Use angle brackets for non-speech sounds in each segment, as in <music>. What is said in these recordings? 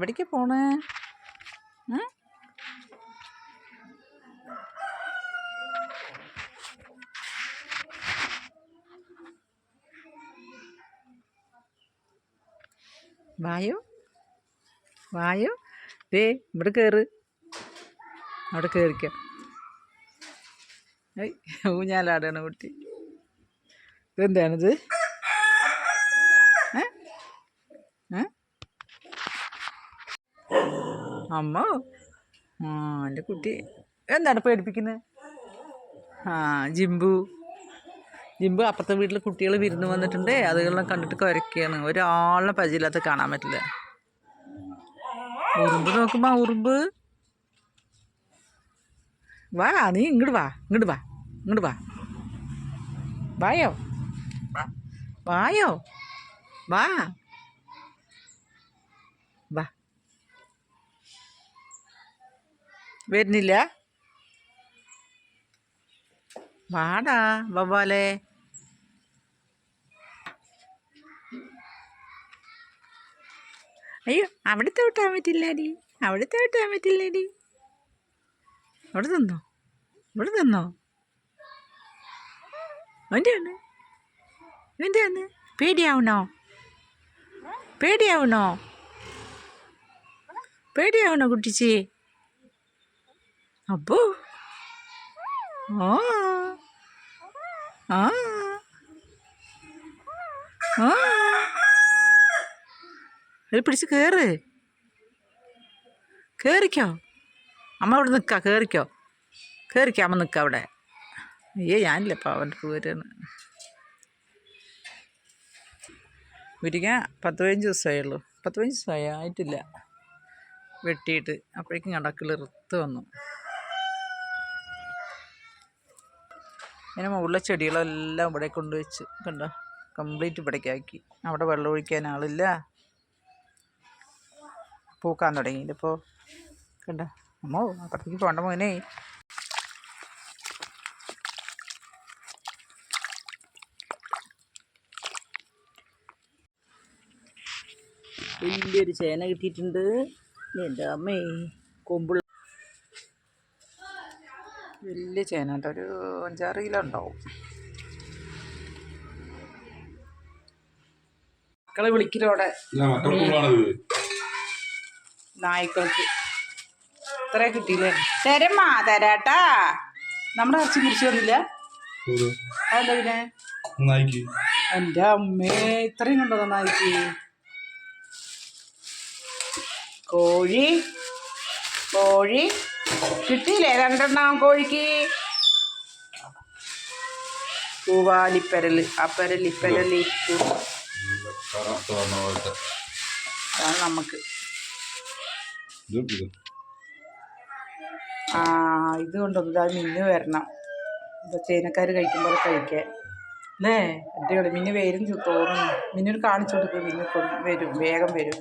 എവിടേക്ക് പോണേ? വായോ? വായു? ദേ ഇവിടെ കയറ് അവിടെ കയറിക്ക ഊഞ്ഞാലാടാണ് കുട്ടി. ഇതെന്താണിത്? ഏ? ഏ? അമ്മ. ആ എന്റെ കുട്ടി. എന്താണ് പേടിപ്പിക്കുന്നത് ആ ജിംബു ജിംബു അപ്പുറത്തെ വീട്ടിൽ കുട്ടികൾ വിരുന്ന് വന്നിട്ടുണ്ട്. അതുകളെല്ലാം കണ്ടിട്ട് കുരക്കുകയാണ് ഒരാളിനെ പരിചയമില്ലാത്ത കാണാൻ പറ്റില്ല. ഉറുമ്പ് നോക്കുമ്പോൾ ഉറുമ്പ്. വാ നീ ഇങ്ങോട്ട് വാ ഇങ്ങോട്ട് വാ ഇങ്ങോട്ട് വാ. വായോ? വായോ? വാ വാ. വരുന്നില്ല. വാടാ വവ്വാലെ. അയ്യോ അവിടുത്തെ വിട്ടാൻ പറ്റില്ലടി. അവിടുത്തെ വിട്ടാൻ പറ്റില്ലടി. അവിടെ തന്നോ? ഇവിടെ തന്നോ? എന്റെ ആണ് എന്റെ ആണ് പേടിയാവണോ? പേടിയാവണോ? പേടിയാവണോ കുട്ടിച്ചി? അപ്പോ ആ. ആ. ആ. പിടിച്ച് കയറ് കയറിക്കോ അമ്മ അവിടെ നിൽക്ക കയറിക്കോ കയറിക്കോ അമ്മ നിൽക്ക അവിടെ. അയ്യേ ഞാനില്ല അപ്പോൾ അവന്റെ പോരാണ് വിരിക്കാൻ പത്ത് പതിനഞ്ച് ദിവസമേ ഉള്ളൂ. പത്ത് പതിനഞ്ച് ദിവസമായി ആയിട്ടില്ല. വെട്ടിയിട്ട് അപ്പോഴേക്കും കണ്ട വന്നു. ഇങ്ങനെ മുകളിലെ ചെടികളെല്ലാം ഇവിടെ കൊണ്ടുവച്ച് കണ്ടോ? കംപ്ലീറ്റ് ഇവിടേക്കാക്കി അവിടെ വെള്ളം ഒഴിക്കാൻ ആളില്ല. പൂക്കാൻ തുടങ്ങി. ഇതിപ്പോൾ കണ്ട? അമ്മോ അപ്പുറത്തേക്ക് പോകണ്ട മോനെ. വലിയൊരു ചേന കിട്ടിയിട്ടുണ്ട്. എന്റെ അമ്മേ? കൊമ്പുള്ള വലിയ ചേന കേട്ടോ. ഒരു അഞ്ചാറ് കിലോ ഉണ്ടാവും. മക്കളെ വിളിക്കലോടെ നായ്ക്കൾക്ക് ഇത്ര കിട്ടിയില്ലേ? തരമ്മാ തരാട്ടാ നമ്മുടെ ഇറച്ചി കുറിച്ച് വന്നില്ല അതല്ല അതെന്താ പിന്നെ? എന്റെ എന്റെ അമ്മേ ഇത്രയും കണ്ടോ നന്നായിക്ക് കോഴി കോഴി കിട്ടിയില്ലേ? രണ്ടെണ്ണം കോഴിക്ക്. പൂവാലിപ്പരൽ. അപ്പരലിപ്പരലി അതാണ് നമുക്ക്. ആ ഇത് കൊണ്ടൊന്നും അത് മിന്നു വരണം. ഇപ്പൊ ചൈനക്കാർ കഴിക്കുമ്പോൾ കഴിക്കാൻ. അല്ലേ? അടിപൊളി. മിന്നു വരും തോന്നുന്നു. മിന്നിന് കാണിച്ചു കൊടുക്കും. മിന്നു വരും. വേഗം വരും.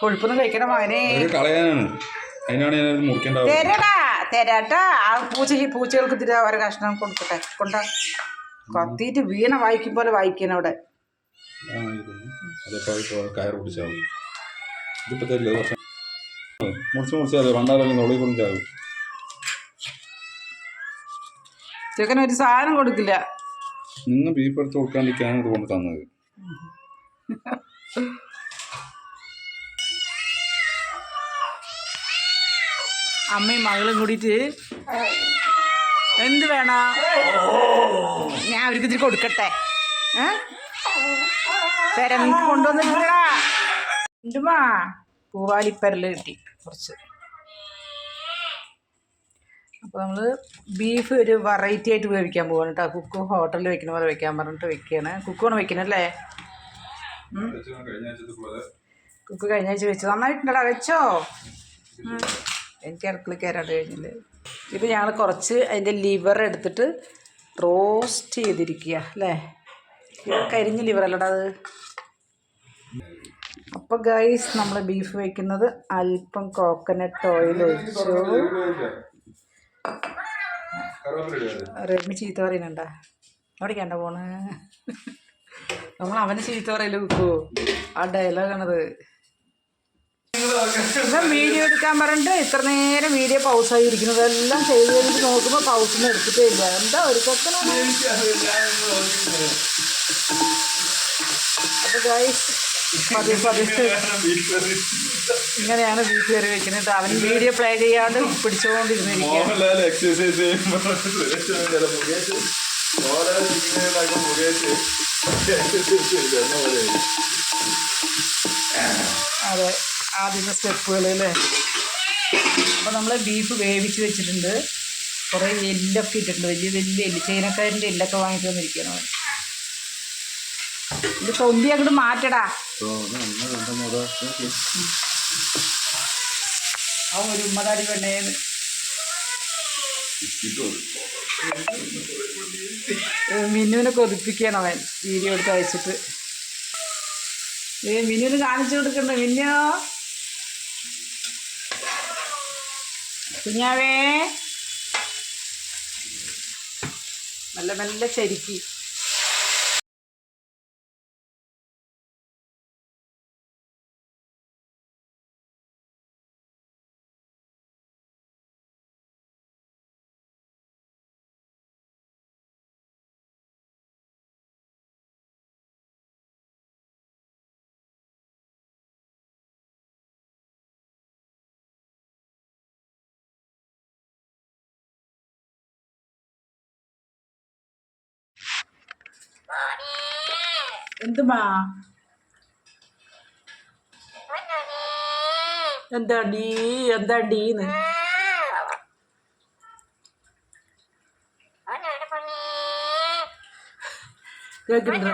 കൊഴുപ്പൊന്നും കഴിക്കണം മകനെ. കളയാനാണ്. അതിനാണ് ഞാൻ മുറിക്കേണ്ടത് തരടാ തരാട്ടാ. ആ പൂച്ചയ്ക്ക് പൂച്ചകൾക്ക് തിരി ഒരു കഷ്ണം കൊടുക്കട്ടെ കൊണ്ട. കത്തിയിട്ട് വീണ വായിക്കും പോലെ വായിക്കണം അവിടെ. കയർ പിടിച്ചാവും. തരില്ല മുറിച്ച് മുറിച്ചാൽ നുള്ളി ചെക്കൻ ഒരു സാധനം കൊടുക്കില്ല. നിങ്ങൾ ബീഫ് എടുത്ത് കൊടുക്കാണ്ടിരിക്കാനാണ് ഇത് കൊണ്ട് തന്നത്. <laughs> അമ്മയും മകളും കൂടിയിട്ട് എന്ത് വേണോ? ഞാൻ അവർക്ക് ഇതിൽ കൊടുക്കട്ടെ. ഏ? തരാം കൊണ്ടുവന്നിട്ടില്ലടാ. എന്തുമാ? പൂവാലിപ്പരൽ കിട്ടി കുറച്ച്. അപ്പോൾ നമ്മൾ ബീഫ് ഒരു വെറൈറ്റി ആയിട്ട് വേവിക്കാൻ പോവാണ് കേട്ടോ. കുക്ക് ഹോട്ടലിൽ വെക്കുന്ന പോലെ വെക്കാൻ പറഞ്ഞിട്ട് വെക്കുകയാണ്. കുക്കാണ് വെക്കണല്ലേ കുക്ക് കഴിഞ്ഞ ആഴ്ച വെച്ചു? നന്നായിട്ടുണ്ടടാ വെച്ചോ. എനിക്ക് അടുക്കള കയറാണ്ട് കഴിഞ്ഞില്ല? ഇപ്പം ഞങ്ങൾ കുറച്ച് അതിന്റെ ലിവർ എടുത്തിട്ട് റോസ്റ്റ് ചെയ്തിരിക്കുക അല്ലേ? കരിഞ്ഞ ലിവർ അല്ലടാ അത്. അപ്പോൾ ഗൈസ് നമ്മൾ ബീഫ് വയ്ക്കുന്നത് അല്പം കോക്കനട്ട് ഓയിൽ ഒഴിച്ചു. റെഡ്മി ചീത്ത പറയുന്നുണ്ടാ? എവിടേക്കാണ്ട പോണ്? നമ്മൾ അവന് ചീത്ത പറയൽ കുക്കോ ആ ഡയലോഗാണത് ഇവൻ വീഡിയോ എടുക്കാൻ പറഞ്ഞിട്ട് ഇത്ര നേരം വീഡിയോ പൗസായി ഇരിക്കുന്നത് എല്ലാം ചെയ്ത് കഴിഞ്ഞിട്ട് നോക്കുമ്പോൾ പൗസൊന്നും എടുത്തിട്ടേ ഇല്ല. എന്താ ഒരു അപ്പോൾ ഗൈസ് പതിയെ ഇങ്ങനെയാണ് ബീഫ് കറി വെക്കുന്നത്. അവൻ വീഡിയോ പ്ലേ ചെയ്യാണ്ട് പിടിച്ചുകൊണ്ടിരുന്നിരിക്കുക ചെയ്തു. അതെ. ആദ്യത്തെ സ്റ്റെപ്പുകൾ അല്ലേ? അപ്പോൾ നമ്മൾ ബീഫ് വേവിച്ച് വെച്ചിട്ടുണ്ട്. കുറേ എല്ലൊക്കെ ഇട്ടിട്ടുണ്ട്. വലിയ വലിയ എല്ല് ചൈനക്കാരന്റെ എല്ലൊക്കെ വാങ്ങിച്ചു വന്നിരിക്കുന്നത്. ഇത് തൊണ്ടി അങ്ങോട്ട് മാറ്റടാ. ആ ഒരു ഉമ്മതാടി പെണ്ണേന്ന് മിനുവിനെ മിന്നുവിനെ കൊതിപ്പിക്കുകയാണ് അവൻ. വീഡിയോ എടുത്ത് അയച്ചിട്ട്. ഏ മിന്നുവിന് കാണിച്ചു കൊടുക്കണ്ട മിന്നോ. കുഞ്ഞാവേ. നല്ല നല്ല ചരിക്കി. എന്തുമാ? എന്താടി? എന്താടീന്ന്? കേൾക്കുന്നുണ്ടോ?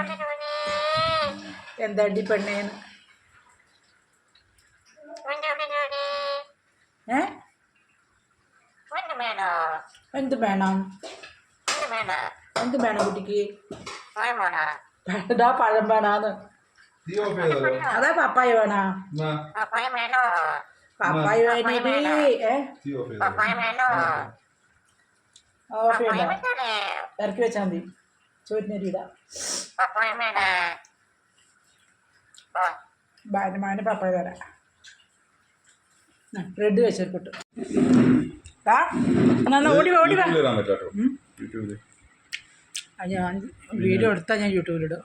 എന്താടി പെണ്ണേന്ന് ഏ? എന്ത് വേണം? എന്ത് വേണം കുട്ടിക്ക്? ഇതാ പഴം വേണാന്ന്. അതാ പപ്പായ വേണാ. പപ്പായ വേണ്ടി. ഓഫ് ഇറക്കി വെച്ചാൽ മതി. ചോറ്റിനരി ഇടാം. ബാനമാന് പപ്പായ തരാം. ബ്രെഡ് എന്നാ ഓടി വാ, ഓടി വാ. ആ, ഞാൻ വീഡിയോ എടുത്താൽ ഞാൻ യൂട്യൂബിലിടും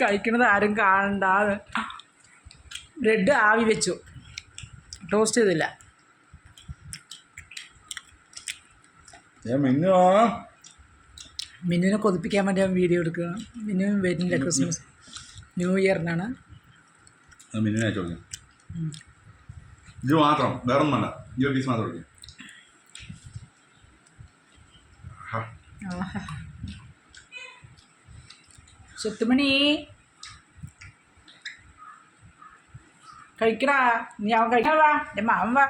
കഴിക്കണത് ആരും കാണണ്ട. ബ്രെഡ് ആവി വെച്ചു. ടോസ്റ്റ് ചെയ്തില്ല. മിന്നുവിനെ കൊതിപ്പിക്കാൻ വേണ്ടി ഞാൻ വീഡിയോ എടുക്കുക മിന്നു വരുന്നില്ല ക്രിസ്മസ്. ന്യൂ ഇയറിനാണ്. ഇത് മാത്രം വേറെ ഒന്നും വേണ്ട ഈ പീസ് മാത്രം കൊടുക്കും ആഹാ. ചെത്തുമണി കഴിക്കടാ. നീ അവൻ കഴിക്കാൻ വാ. എന്റെ മാവൻ വാ.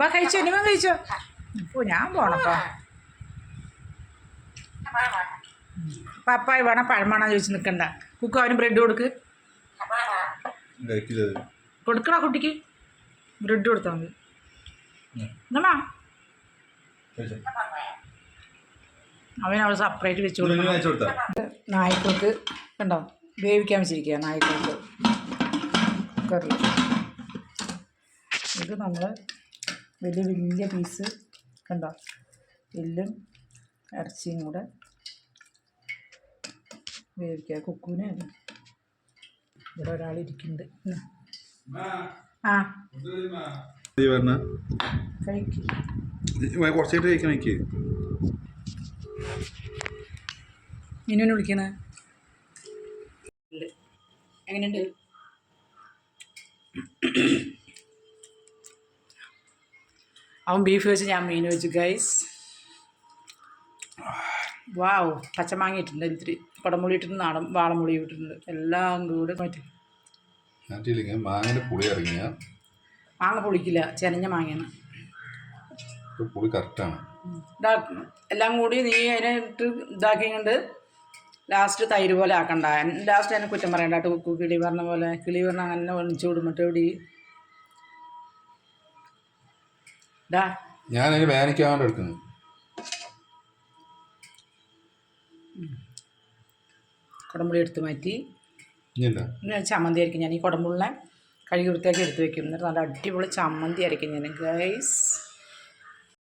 വാ കഴിച്ചോ. നീ കഴിച്ചോ. ഓ ഞാൻ പോണപ്പാ. പപ്പായ വേണം പഴമാണോ ചോദിച്ച് നിൽക്കണ്ട കുക്ക് അവന് ബ്രെഡ് കൊടുക്ക്. കൊടുക്കടാ കുട്ടിക്ക്. ബ്രെഡ് കൊടുത്താൽ മതി. എന്നാ അവൻ അവിടെ സെപ്പറേറ്റ് വെച്ച് കൊടുക്കും കൊടുക്കണം. നായ്ക്കൾക്ക് കണ്ടോ? വേവിക്കാൻ വെച്ചിരിക്കുക നായ്ക്കൾക്ക്. കുക്കറിൽ ഇത് നമ്മൾ വലിയ വലിയ പീസ് കണ്ടോ? എല്ലും ഇറച്ചിയും കൂടെ വേവിക്കുക. കുക്കുവിന് ഇവിടെ ഒരാൾ ഇരിക്കുന്നുണ്ട്. ആ. കഴിക്ക്. കുറച്ചായിട്ട് കഴിക്കണം എനിക്ക് മിനുവിനെ വിളിക്കണേ? എങ്ങനെയുണ്ട്? അവൻ ബീഫ് വെച്ച് ഞാൻ മീൻ വെച്ചു ഗൈസ് വാവ് പച്ചമാങ്ങ ഇട്ടിട്ടുണ്ട് ഇത്തിരി. കുടമുളി ഇട്ടിട്ടുണ്ട് നാടൻ വാളമുളി ഇട്ടിട്ടുണ്ട്. എല്ലാം കൂടെ പറ്റി മാങ്ങയുടെ പുളി ഇറങ്ങിയ. മാങ്ങ പൊളിക്കില്ല ചെനഞ്ഞ മാങ്ങയാണ്. പുളി കറക്റ്റാണ് എല്ലാം കൂടി നീ അതിനെ ഇട്ട് ഇതാക്കിക്കൊണ്ട് ലാസ്റ്റ് തൈര് പോലെ ആക്കണ്ട. ലാസ്റ്റ് അതിനെ കുറ്റം പറയണ്ട കേട്ടോ. കിളി പറഞ്ഞ പോലെ. കിളി പറഞ്ഞ അങ്ങനെ ഒളിച്ചു വിടും. എവിടെ? ഡാ വേനയ്ക്കാണ്ട് എടുക്കുന്നു. കുടമ്പുളി എടുത്ത് മാറ്റി. ചമ്മന്തി അരയ്ക്കും. ഞാൻ ഈ കുടമ്പുളിനെ കഴുകി വൃത്തിയാക്കി എടുത്ത് വെക്കും. എന്നിട്ട് നല്ല അടിപൊളി ചമ്മന്തി അരയ്ക്കും ഞാൻ ഗൈസ്